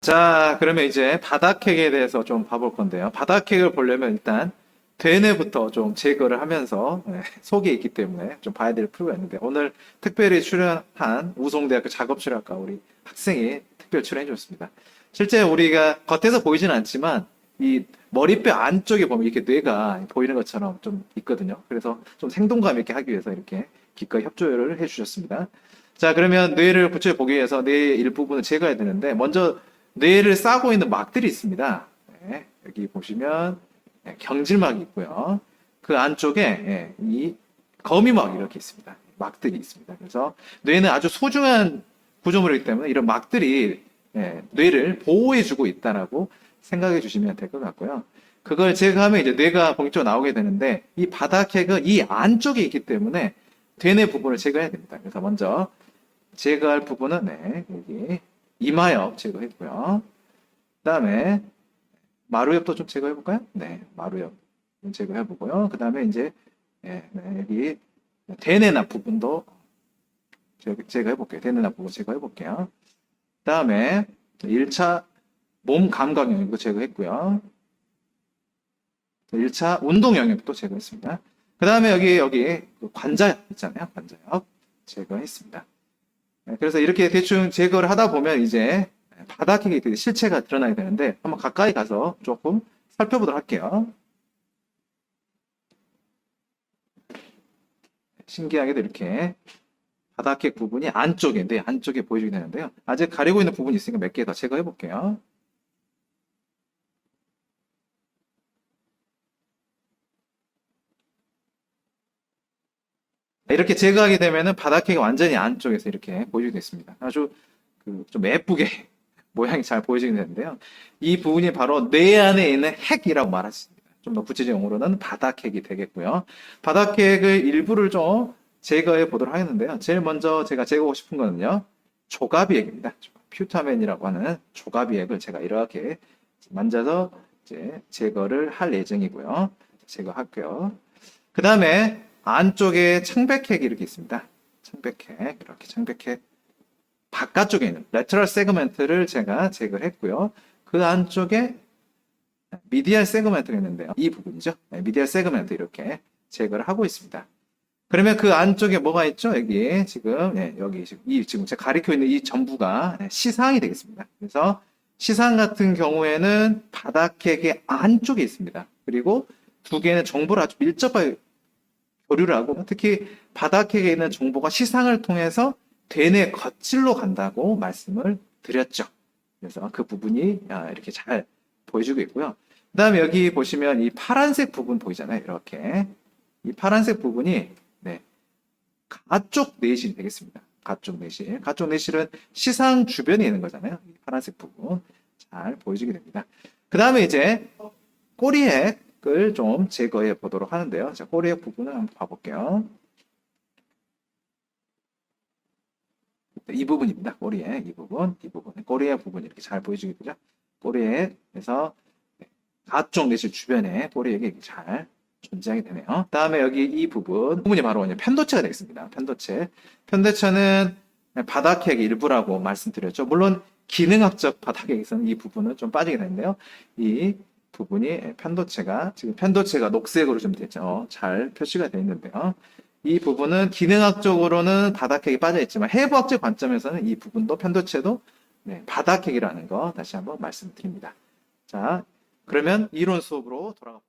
자, 그러면 이제 바닥핵에 대해서 좀 봐볼 건데요. 바닥핵을 보려면 일단 대뇌부터 좀 제거를 하면서 네, 속에 있기 때문에 좀 봐야 될 필요가 있는데 오늘 특별히 출연한 우송대학교 작업실학과 우리 학생이 특별 출연해 줬습니다. 실제 우리가 겉에서 보이지는 않지만 이 머리뼈 안쪽에 보면 이렇게 뇌가 보이는 것처럼 좀 있거든요. 그래서 좀 생동감 있게 하기 위해서 이렇게 기꺼이 협조를 해 주셨습니다. 자, 그러면 뇌를 구체적으로 보기 위해서 뇌의 일부분을 제거해야 되는데 먼저 뇌를 싸고 있는 막들이 있습니다. 네, 여기 보시면 네, 경질막이 있고요. 그 안쪽에 예, 이 거미막 이렇게 있습니다. 막들이 있습니다. 그래서 뇌는 아주 소중한 구조물이기 때문에 이런 막들이 예, 뇌를 보호해주고 있다라고 생각해 주시면 될 것 같고요. 그걸 제거하면 이제 뇌가 본격적으로 나오게 되는데 이 바닥핵은 이 안쪽에 있기 때문에 되뇌 부분을 제거해야 됩니다. 그래서 먼저 제거할 부분은 네, 여기 이마엽 제거했고요. 그 다음에 마루엽도 좀 제거해 볼까요? 네, 마루엽 좀 제거해 보고요. 그 다음에 이제 예, 네, 여기 대뇌납 부분도 제거- 제거해 볼게요. 대뇌납 부분 제거해 볼게요. 그 다음에 1차 몸 감각 영역도 제거했고요. 1차 운동 영역도 제거했습니다. 그 다음에 여기, 여기 그 관자엽 있잖아요. 관자엽 제거했습니다. 네, 그래서 이렇게 대충 제거를 하다 보면 이제 바닥에 그 실체가 드러나게 되는데 한번 가까이 가서 조금 살펴보도록 할게요. 신기하게도 이렇게 바닥핵 부분이 안쪽에, 네, 안쪽에 보여지게 되는데요. 아직 가리고 있는 부분이 있으니까 몇 개 더 제거해 볼게요. 이렇게 제거하게 되면은 바닥핵이 완전히 안쪽에서 이렇게 보여지게 됐습니다. 아주 그 좀 예쁘게 모양이 잘 보여지게 되는데요. 이 부분이 바로 뇌 안에 있는 핵이라고 말할 수 있습니다. 좀 더 구체적인 용어로는 바닥핵이 되겠고요. 바닥핵의 일부를 좀 제거해 보도록 하겠는데요. 제일 먼저 제가 제거하고 싶은 거는요. 조가비액입니다. 퓨타멘이라고 하는 조가비액을 제가 이렇게 만져서 이제 제거를 할 예정이고요. 제거할게요. 그 다음에 안쪽에 창백핵이 이렇게 있습니다. 창백핵, 이렇게 창백핵. 바깥쪽에 있는 레터럴 세그멘트를 제가 제거를 했고요. 그 안쪽에 미디얼 세그멘트가 있는데요. 이 부분이죠. 네, 미디얼 세그멘트 이렇게 제거를 하고 있습니다. 그러면 그 안쪽에 뭐가 있죠? 여기 지금 예, 여기 지금 이 지금 제가 가리켜 있는 이 전부가 예, 시상이 되겠습니다. 그래서 시상 같은 경우에는 바닥핵의 안쪽에 있습니다. 그리고 두 개는 정보를 아주 밀접하게 교류를 하고 특히 바닥핵에 있는 정보가 시상을 통해서 대뇌 겉질로 간다고 말씀을 드렸죠. 그래서 그 부분이 아, 이렇게 잘 보여주고 있고요. 그 다음에 여기 보시면 이 파란색 부분 보이잖아요. 이렇게. 이 파란색 부분이 네, 가쪽 내실이 되겠습니다. 가쪽 내실. 가쪽 내실은 시상 주변에 있는 거잖아요. 이 파란색 부분 잘 보여주게 됩니다. 그 다음에 이제 꼬리 핵을 좀 제거해 보도록 하는데요. 자, 꼬리핵 부분을 한번 봐볼게요. 이 부분입니다. 꼬리에 이 부분, 이 부분, 꼬리의 부분 이렇게 잘 보여주게 되죠. 꼬리에서 가쪽 내실 주변에 꼬리에게 이렇게 잘 존재하게 되네요. 다음에 여기 이 부분, 부분이 바로 편도체가 되겠습니다. 편도체. 편도체는 바닥핵의 일부라고 말씀드렸죠. 물론 기능학적 바닥핵에서는 이 부분은 좀 빠지게 되는데요. 이 부분이 편도체가 지금 편도체가 녹색으로 좀 됐죠. 잘 표시가 되어 있는데요. 이 부분은 기능학적으로는 바닥핵이 빠져 있지만 해부학적 관점에서는 이 부분도 편도체도 네, 바닥핵이라는 거 다시 한번 말씀드립니다. 자, 그러면 이론 수업으로 돌아가.